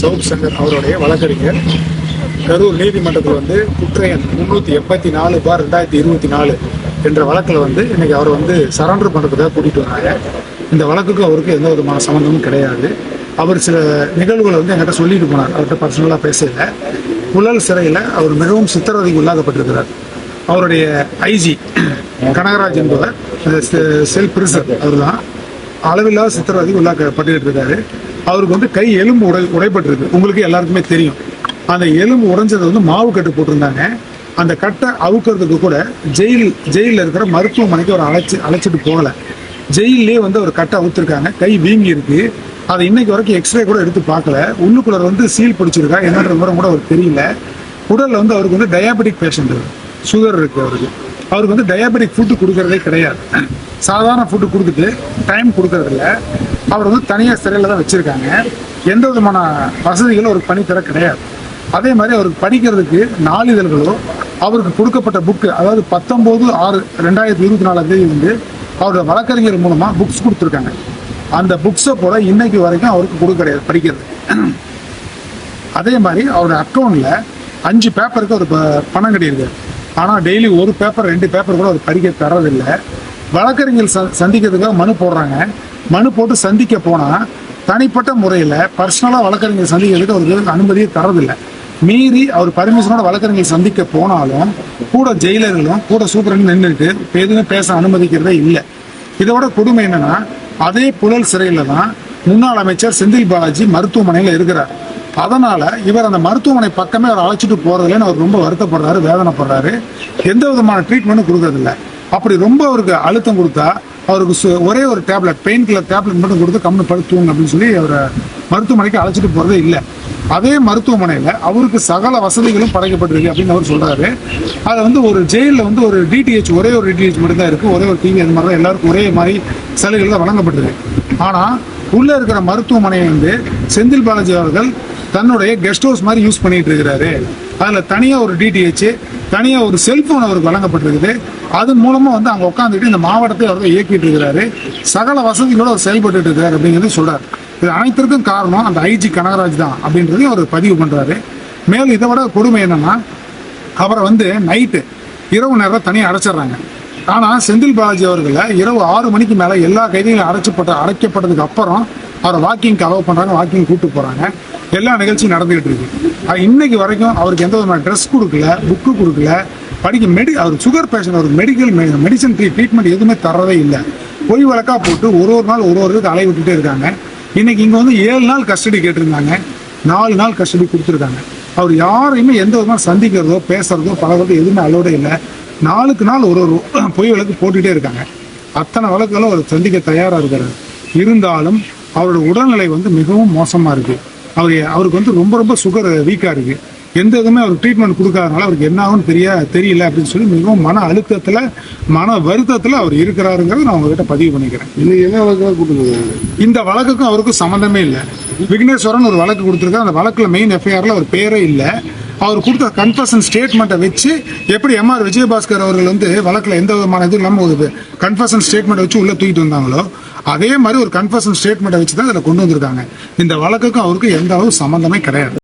சவுப் சங்கர் அவருடைய வழக்கறிஞர். கரூர் நீதிமன்றத்தில் வந்து குற்றையன் முன்னூற்றி எண்பத்தி நாலு பார் ரெண்டாயிரத்தி இருபத்தி நாலு என்ற வழக்கில் வந்து இன்னைக்கு அவர் வந்து சரண்டர் பண்ணுறதுக்காக கூட்டிகிட்டு வந்தாங்க இந்த வழக்குக்கும் அவருக்கு எந்த விதமான சம்மந்தமும் கிடையாது. அவர் சில நிகழ்வுகளை வந்து என்கிட்ட சொல்லிட்டு போனார். அவர்கிட்ட பர்சனலாக பேசல. புழல் சிறையில் அவர் மிகவும் சித்திரவதைக்கு உள்ளாக்கப்பட்டிருக்கிறார். அவருடைய ஐஜி கனகராஜ் என்பவர் செல் பிரிசர் அவர் தான் அளவில்லாத சித்திரவதைக்கு உள்ளாக்கப்பட்டு இருக்காரு அவருக்கு வந்து கை எலும்பு உடை உடைப்பட்டிருக்கு உங்களுக்கு எல்லாருக்குமே தெரியும். அந்த எலும்பு உடைஞ்சது வந்து மாவு கட்டு போட்டிருந்தாங்க. அந்த கட்டை அவுக்கிறதுக்கு கூட ஜெயில் ஜெயிலில் இருக்கிற மருத்துவமனைக்கு அவர் அழைச்சி அழைச்சிட்டு போகலை. ஜெயிலே வந்து அவர் கட்டை அவுத்திருக்காங்க. கை வீங்கி இருக்கு அதை இன்னைக்கு வரைக்கும் எக்ஸ்ரே கூட எடுத்து பார்க்கல. உள்ளுக்குள்ள வந்து சீல் பிடிச்சிருக்கா என்னன்ற விவரம் கூட அவருக்கு தெரியல. உடலில் வந்து அவருக்கு வந்து டயாபெட்டிக் பேஷண்ட் சுகர் இருக்கு அவருக்கு. அவருக்கு வந்து டயாபெட்டிக் ஃபுட்டு கொடுக்கறதே கிடையாது. சாதாரண ஃபுட்டு கொடுத்துட்டு டைம் கொடுக்கறதில்ல. அவர் வந்து தனியார் சிறையில் தான் வச்சிருக்காங்க. எந்த விதமான வசதிகளும் அவருக்கு தர கிடையாது. அதே மாதிரி அவருக்கு படிக்கிறதுக்கு நாளிதழ்களோ அவருக்கு கொடுக்கப்பட்ட புக்கு அதாவது பத்தொம்போது ஆறு ரெண்டாயிரத்தி இருபத்தி நாலாம் தேதி வந்து அவரோட வழக்கறிஞர் மூலமா புக்ஸ் கொடுத்துருக்காங்க. அந்த புக்ஸை போல இன்னைக்கு வரைக்கும் அவருக்கு கொடுக்க கிடையாது படிக்கிறது அதே மாதிரி அவரோட அக்கௌண்ட்ல அஞ்சு பேப்பருக்கு அவர் ப- பணம் கிடையாது ஆனால் டெய்லி ஒரு பேப்பர் ரெண்டு பேப்பர் கூட அவர் படிக்க தரதில்லை வழக்கறிஞர் ச சந்திக்கிறதுக்காக மனு போடுறாங்க. மனு போட்டு சந்திக்க போனால் தனிப்பட்ட முறையில் பர்சனலாக வழக்கறிஞர் சந்திக்கிறதுக்கு அவருக்கு அனுமதியை தரதில்லை மீறி அவர் பர்மிஷனோட வழக்கறிஞர் சந்திக்க போனாலும் கூட ஜெயிலர்களும் கூட சூப்பரன் நின்றுட்டு எதுவுமே பேச அனுமதிக்கிறதே இல்லை. இதோட கொடுமை என்னன்னா அதே புழல் சிறையில் தான் முன்னாள் அமைச்சர் செந்தில் பாலாஜி மருத்துவமனையில் இருக்கிறார். அதனால இவர் அந்த மருத்துவமனை பக்கமே அவர் அழைச்சிட்டு போறதுலன்னு அவர் ரொம்ப வருத்தப்படுறாரு வேதனைப்படுறாரு. எந்த விதமான ட்ரீட்மெண்ட்டும் கொடுக்கறதில்ல. அப்படி ரொம்ப அவருக்கு அழுத்தம் கொடுத்தா அவருக்கு சு- ஒரே ஒரு டேப்லெட் பெயின் கில்லர் டேப்லெட் மட்டும் கொடுத்து கம்முன்னு படுத்துவோங்க அப்படின்னு சொல்லி அவரை மருத்துவமனைக்கு அழைச்சிட்டு போகிறதே இல்லை. அதே மருத்துவமனையில் அவருக்கு சகல வசதிகளும் படைக்கப்பட்டிருக்கு அப்படின்னு அவர் சொல்கிறாரு அது வந்து ஒரு ஜெயிலில் வந்து ஒரு டிடிஹெச் ஒரே ஒரு டிடிஹெச் மட்டும்தான் இருக்குது ஒரே ஒரு டிவி அந்த மாதிரி தான் எல்லாருக்கும் ஒரே மாதிரி சலுகைகள் தான் வழங்கப்பட்டிருக்கு. ஆனால் உள்ளே இருக்கிற மருத்துவமனையை வந்து செந்தில் பாலாஜி அவர்கள் தன்னுடைய கெஸ்ட் ஹவுஸ் மாதிரி யூஸ் பண்ணிட்டு இருக்கிறாரு. அதுல தனியா ஒரு டிடிஹெச் தனியா ஒரு செல்போன் அவருக்கு வழங்கப்பட்டிருக்குது. அதன் மூலமா வந்து அங்க உட்காந்துட்டு இந்த மாவட்டத்தை அவர் இயக்கிட்டு இருக்கிறாரு. சகல வசதிகளோட அவர் செயல்பட்டு இருக்கிறாரு அப்படிங்கிறது சொல்றாரு. இது அனைத்திற்கும் காரணம் அந்த ஐஜி கனகராஜ் தான் அப்படின்றதையும் அவர் பதிவு பண்றாரு. மேலும் இதை விட கொடுமை என்னன்னா அவரை வந்து நைட்டு இரவு நேரம் தனியாக அடைச்சிடுறாங்க. ஆனால் செந்தில் பாலாஜி அவர்களை இரவு ஆறு மணிக்கு மேலே எல்லா கைதிகளும் அடைச்சப்பட்ட அடைக்கப்பட்டதுக்கு அப்புறம் அவரை வாக்கிங்க்கு அலோவ் பண்ணுறாங்க வாக்கிங் கூப்பிட்டு போகிறாங்க எல்லா நிகழ்ச்சியும் நடந்துகிட்டு இருக்கு. இன்னைக்கு வரைக்கும் அவருக்கு எந்த விதமான ட்ரெஸ் கொடுக்கல புக்கு கொடுக்கல படிக்க மெடி அவர் சுகர் பேஷண்ட் அவருக்கு மெடிக்கல் மெடிசன் ட்ரீட்மெண்ட் எதுவுமே தரவே இல்லை. பொய் வழக்காக போட்டு ஒரு ஒரு நாள் ஒரு ஒரு இதுக்கு அலைய விட்டுட்டே இருக்காங்க. இன்னைக்கு இங்கே வந்து ஏழு நாள் கஸ்டடி கேட்டிருந்தாங்க. நாலு நாள் கஸ்டடி கொடுத்துருக்காங்க. அவர் யாரையுமே எந்த விதமாக சந்திக்கிறதோ பேசுறதோ பழகிறதோ எதுவுமே அலோடே இல்லை. நாளுக்கு நாள் ஒரு ஒரு பொய் வழக்கு போட்டுகிட்டே இருக்காங்க. அத்தனை வழக்குகளும் அவர் சந்திக்க தயாராக இருக்கிறார் இருந்தாலும் அவரோட உடல்நிலை வந்து மிகவும் மோசமாக இருக்குது அவர் அவருக்கு வந்து ரொம்ப ரொம்ப சுகர் வீக்காக இருக்குது எந்த இதுவுமே அவர் ட்ரீட்மெண்ட் கொடுக்காதனால அவருக்கு என்ன ஆகும்னு தெரிய தெரியல அப்படின்னு சொல்லி மிகவும் மன அழுத்தத்துல மன வருத்தத்துல அவர் இருக்கிறாருங்கிறத நான் உங்ககிட்ட பதிவு பண்ணிக்கிறேன். இன்னைக்கு என்ன வழக்கெல்லாம் கூட்டுங்க இந்த வழக்குக்கும் அவருக்கும் சம்மந்தமே இல்லை. விக்னேஸ்வரன் ஒரு வழக்கு கொடுத்துருக்காரு. அந்த வழக்குல மெயின் எஃப்ஐஆர்ல அவர் பேரே இல்லை. அவர் கொடுத்த கன்ஃபர்ஷன் ஸ்டேட்மெண்ட்டை வச்சு எப்படி எம்ஆர் விஜயபாஸ்கர் அவர்கள் வந்து வழக்குல எந்த விதமான இதுவும் இல்லாமல் ஒரு கன்ஃபர்ஷன் ஸ்டேட்மெண்ட் வச்சு உள்ள தூக்கிட்டு வந்தாங்களோ அதே மாதிரி ஒரு கன்ஃபர்ஷன் ஸ்டேட்மெண்ட்டை வச்சு தான் இதில் கொண்டு வந்திருக்காங்க. இந்த வழக்குக்கும் அவருக்கும் எந்த அளவு சம்மந்தமே கிடையாது.